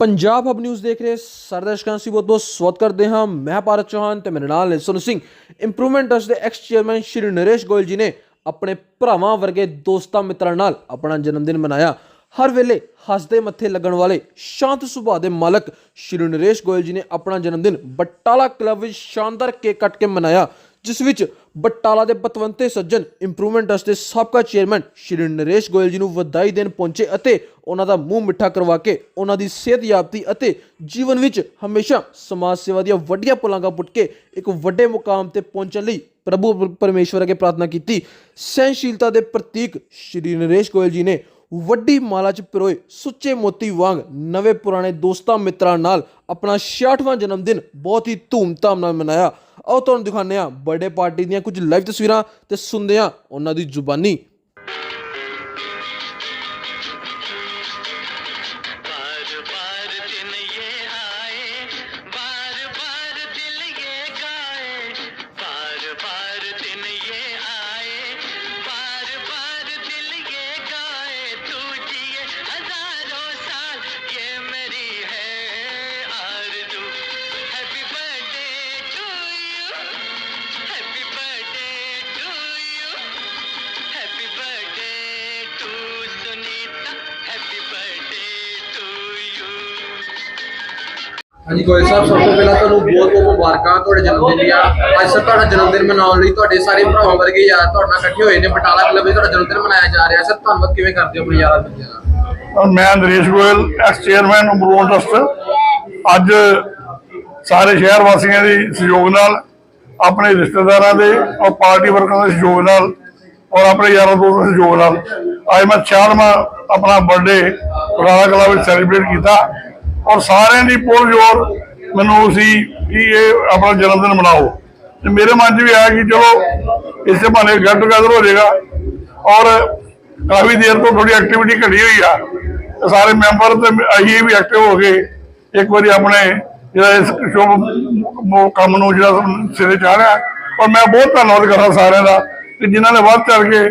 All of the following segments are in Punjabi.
ਪੰਜਾਬ ਹਬ ਨਿਊਜ਼ ਦੇਖ ਰਹੇ ਸਾਰੇ ਦਰਸ਼ਕਾਂ ਸੀ ਬਹੁਤ ਬਹੁਤ ਸਵਾਗਤ ਕਰਦੇ ਹਾਂ। ਮੈਂ ਭਾਰਤ ਚੌਹਾਨ ਤੇ ਮੇਰੇ ਨਾਲ ਹੈ ਸੋਨੂ ਸਿੰਘ। ਇੰਪਰੂਵਮੈਂਟ ਟਰਸਟ ਦੇ ਐਕਸ ਚੇਅਰਮੈਨ ਸ਼੍ਰੀ ਨਰੇਸ਼ ਗੋਇਲ ਜੀ ਨੇ ਆਪਣੇ ਭਰਾਵਾਂ ਵਰਗੇ ਦੋਸਤਾਂ ਮਿੱਤਰਾਂ ਨਾਲ ਆਪਣਾ ਜਨਮ ਦਿਨ ਮਨਾਇਆ। ਹਰ ਵੇਲੇ ਹੱਸਦੇ ਮੱਥੇ ਲੱਗਣ ਵਾਲੇ ਸ਼ਾਂਤ ਸੁਭਾਅ ਦੇ ਮਾਲਕ ਸ਼੍ਰੀ ਨਰੇਸ਼ ਗੋਇਲ ਜੀ ਨੇ ਆਪਣਾ ਜਨਮ ਦਿਨ ਬਟਾਲਾ ਕਲੱਬ ਵਿੱਚ ਸ਼ਾਨਦਾਰ ਕੇਕ ਕੱਟ ਕੇ ਮਨਾਇਆ। ਜਿਸ ਵਿੱਚ ਬਟਾਲਾ ਦੇ ਪਤਵੰਤੇ ਸੱਜਣ ਇੰਪਰੂਵਮੈਂਟ ਟਰਸਟ ਦੇ ਸਾਬਕਾ ਚੇਅਰਮੈਨ ਸ਼੍ਰੀ ਨਰੇਸ਼ ਗੋਇਲ ਜੀ ਨੂੰ ਵਧਾਈ ਦੇਣ ਪਹੁੰਚੇ ਅਤੇ ਉਹਨਾਂ ਦਾ ਮੂੰਹ ਮਿੱਠਾ ਕਰਵਾ ਕੇ ਉਹਨਾਂ ਦੀ ਸਿਹਤ ਯਾਬਤੀ ਅਤੇ ਜੀਵਨ ਵਿੱਚ ਹਮੇਸ਼ਾ ਸਮਾਜ ਸੇਵਾ ਦੀਆਂ ਵੱਡੀਆਂ ਪੁਲਾਂਘਾਂ ਪੁੱਟ ਕੇ ਇੱਕ ਵੱਡੇ ਮੁਕਾਮ ਤੇ ਪਹੁੰਚਣ ਲਈ ਪ੍ਰਭੂ ਪਰਮੇਸ਼ਵਰ ਅੱਗੇ ਪ੍ਰਾਰਥਨਾ ਕੀਤੀ। ਸਹਿਨਸ਼ੀਲਤਾ ਦੇ ਪ੍ਰਤੀਕ ਸ਼੍ਰੀ ਨਰੇਸ਼ ਗੋਇਲ ਜੀ ਨੇ ਵੱਡੀ ਮਾਲਾ ਚ ਪਿਰੋਏ ਸੁੱਚੇ ਮੋਤੀ ਵਾਂਗ ਨਵੇਂ ਪੁਰਾਣੇ ਦੋਸਤਾਂ ਮਿੱਤਰਾਂ ਨਾਲ ਆਪਣਾ 66ਵਾਂ ਜਨਮ ਦਿਨ ਬਹੁਤ ਹੀ ਧੂਮਧਾਮ ਨਾਲ ਮਨਾਇਆ। ਆਓ ਤੁਹਾਨੂੰ ਦਿਖਾਉਂਦੇ ਹਾਂ ਬਰਥਡੇ ਪਾਰਟੀ ਦੀਆਂ ਕੁਝ ਲਾਈਵ ਤਸਵੀਰਾਂ ਤੇ ਸੁਣਦੇ ਹਾਂ ਉਹਨਾਂ ਦੀ ਜ਼ੁਬਾਨੀ। ਹਾਂਜੀ, ਗੋਇਲ ਸਾਹਿਬ, ਸਭ ਤੋਂ ਪਹਿਲਾਂ ਤੁਹਾਨੂੰ ਬਹੁਤ ਬਹੁਤ ਮੁਬਾਰਕਾਂ ਤੁਹਾਡੇ ਜਨਮ ਦਿਨ ਦੀਆਂ। ਅੱਜ ਸਰ ਤੁਹਾਡਾ ਜਨਮ ਦਿਨ ਮਨਾਉਣ ਲਈ ਤੁਹਾਡੇ ਸਾਰੇ ਭਰਾਵਾਂ ਵਰਗੇ ਯਾਰ ਤੁਹਾਡੇ ਨਾਲ ਇਕੱਠੇ ਹੋਏ ਨੇ, ਬਟਾਲਾ ਕਲੱਬ ਵਿੱਚ ਤੁਹਾਡਾ ਜਨਮ ਦਿਨ ਮਨਾਇਆ ਜਾ ਰਿਹਾ। ਸਰ, ਧੰਨਵਾਦ, ਕਿਵੇਂ ਕਰਦੇ ਹੋ ਆਪਣੇ ਯਾਰਾਂ ਮਿੱਤਰਾਂ ਦਾ ਮੈਂ ਨਰੇਸ਼ ਗੋਇਲ ਐਕਸ ਚੇਅਰਮੈਨ ਅਮਰੂਨ ਟਰਸਟ ਅੱਜ ਸਾਰੇ ਸ਼ਹਿਰ ਵਾਸੀਆਂ ਦੇ ਸਹਿਯੋਗ ਨਾਲ, ਆਪਣੇ ਰਿਸ਼ਤੇਦਾਰਾਂ ਦੇ ਔਰ ਪਾਰਟੀ ਵਰਕਰਾਂ ਦੇ ਸਹਿਯੋਗ ਨਾਲ ਔਰ ਆਪਣੇ ਯਾਰਾਂ ਦੋਸਤਾਂ ਦੇ ਸਹਿਯੋਗ ਨਾਲ। ਅੱਜ ਮੈਂ 46ਵਾਂ ਆਪਣਾ ਬਰਥਡੇ ਪੁਰਾਣਾ ਕਲਾ ਵਿੱਚ ਸੈਲੀਬ੍ਰੇਟ ਕੀਤਾ। ਔਰ ਸਾਰਿਆਂ ਦੀ ਪੁਰ ਜੋਰ ਮੈਨੂੰ ਸੀ ਕਿ ਇਹ ਆਪਣਾ ਜਨਮ ਦਿਨ ਮਨਾਓ। ਤੇ ਮੇਰੇ ਮਨ 'ਚ ਵੀ ਆਇਆ ਕਿ ਚਲੋ ਇਸੇ ਬਹਾਨੇ ਗੈਟ ਟੂਗੇਦਰ ਹੋ ਜਾਏਗਾ। ਔਰ ਕਾਫੀ ਦੇਰ ਤੋਂ ਥੋੜੀ ਐਕਟੀਵਿਟੀ ਘਟੀ ਹੋਈ ਆ। ਸਾਰੇ ਮੈਂਬਰ ਤੇ ਅਸੀਂ ਵੀ ਐਕਟਿਵ ਹੋ ਗਏ ਇੱਕ ਵਾਰੀ ਆਪਣੇ ਜਿਹੜਾ ਇਸ ਸ਼ੁਭ ਕੰਮ ਨੂੰ ਜਿਹੜਾ ਸਿਰੇ ਚਾੜਿਆ ਔਰ ਮੈਂ ਬਹੁਤ ਧੰਨਵਾਦ ਕਰਾਂ ਸਾਰਿਆਂ ਦਾ ਕਿ ਜਿਨ੍ਹਾਂ ਨੇ ਵੱਧ ਚੜ ਕੇ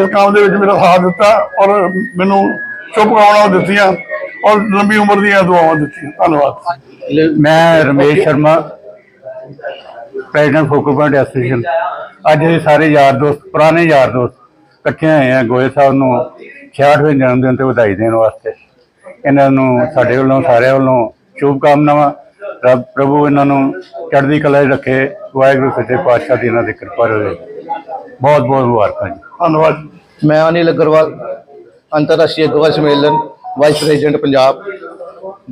ਇਸ ਕੰਮ ਦੇ ਵਿੱਚ ਮੇਰਾ ਸਾਥ ਦਿੱਤਾ ਔਰ ਮੈਨੂੰ ਸ਼ੁਭਕਾਮਨਾਵਾਂ ਦਿੱਤੀਆਂ। ਔਰ ਲੰਬੀ ਉਮਰ ਦੀਆਂ ਦੁਆਵਾਂ ਦਿੱਤੀਆਂ। ਧੰਨਵਾਦ। ਮੈਂ Ramesh Sharma president focal point association ਅੱਜ ਇਹ ਸਾਰੇ ਯਾਰ ਦੋਸਤ ਪੁਰਾਣੇ ਯਾਰ ਦੋਸਤ ਇਕੱਠੇ ਹੋਏ ਆ ਗੋਇਲ ਸਾਹਿਬ ਨੂੰ 66ਵੇਂ ਜਨਮ ਦਿਨ ਤੇ ਵਧਾਈ ਦੇਣ ਵਾਸਤੇ। ਇਹਨਾਂ ਨੂੰ ਸਾਡੇ ਵੱਲੋਂ ਸਾਰਿਆਂ ਵੱਲੋਂ ਸ਼ੁਭ ਕਾਮਨਾਵਾਂ। ਰੱਬ ਪ੍ਰਭੂ ਇਹਨਾਂ ਨੂੰ ਚੜ੍ਹਦੀ ਕਲਾ 'ਚ ਰੱਖੇ। ਵਾਹਿਗੁਰੂ ਸੱਚੇ ਪਾਤਸ਼ਾਹ ਦੀ ਇਹਨਾਂ ਦੀ ਕਿਰਪਾ ਰਹੇ। ਬਹੁਤ ਬਹੁਤ ਮੁਬਾਰਕਾਂ ਜੀ। ਧੰਨਵਾਦ ਮੈਂ ਅਨਿਲ ਅਗਰਵਾਲ ਅੰਤਰਰਾਸ਼ਟਰੀ ਗੋਆ ਸੰਮੇਲਨ ਵਾਈਸ ਪ੍ਰੈਜ਼ੀਡੈਂਟ ਪੰਜਾਬ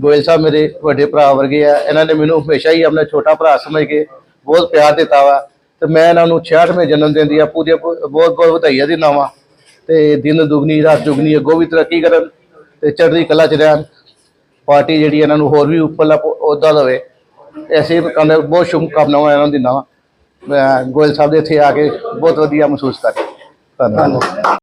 ਗੋਇਲ ਸਾਹਿਬ ਮੇਰੇ ਵੱਡੇ ਭਰਾ ਵਰਗੇ ਆ, ਇਹਨਾਂ ਨੇ ਮੈਨੂੰ ਹਮੇਸ਼ਾ ਹੀ ਆਪਣਾ ਛੋਟਾ ਭਰਾ ਸਮਝ ਕੇ ਬਹੁਤ ਪਿਆਰ ਦਿੱਤਾ ਵਾ ਤੇ ਮੈਂ ਇਹਨਾਂ ਨੂੰ 66ਵੇਂ ਜਨਮ ਦਿਨ ਦੀਆਂ ਪੂਰੀਆਂ ਬਹੁਤ ਬਹੁਤ ਵਧਾਈਆਂ ਦਿੰਦਾ ਵਾਂ ਤੇ ਦਿਨ ਦੁਗਣੀ, ਰਾਤ ਦੁਗਣੀ, ਅੱਗੋਂ ਵੀ ਤਰੱਕੀ ਕਰਨ ਤੇ ਚੜ੍ਹਦੀ ਕਲਾ ਚ ਰਹਿਣ, ਪਾਰਟੀ ਜਿਹੜੀ ਇਹਨਾਂ ਨੂੰ ਹੋਰ ਵੀ ਉੱਪਰਲਾ ਅਹੁਦਾ ਦੇਵੇ, ਐਸੇ ਕਹਿੰਦੇ ਬਹੁਤ ਸ਼ੁਭ ਕਾਮਨਾਵਾਂ ਇਹਨਾਂ ਨੂੰ ਦਿੰਦਾ ਵਾਂ। ਮੈਂ ਗੋਇਲ ਸਾਹਿਬ ਦੇ ਇੱਥੇ ਆ ਕੇ ਬਹੁਤ ਵਧੀਆ ਮਹਿਸੂਸ ਕਰ ਧੰਨਵਾਦ।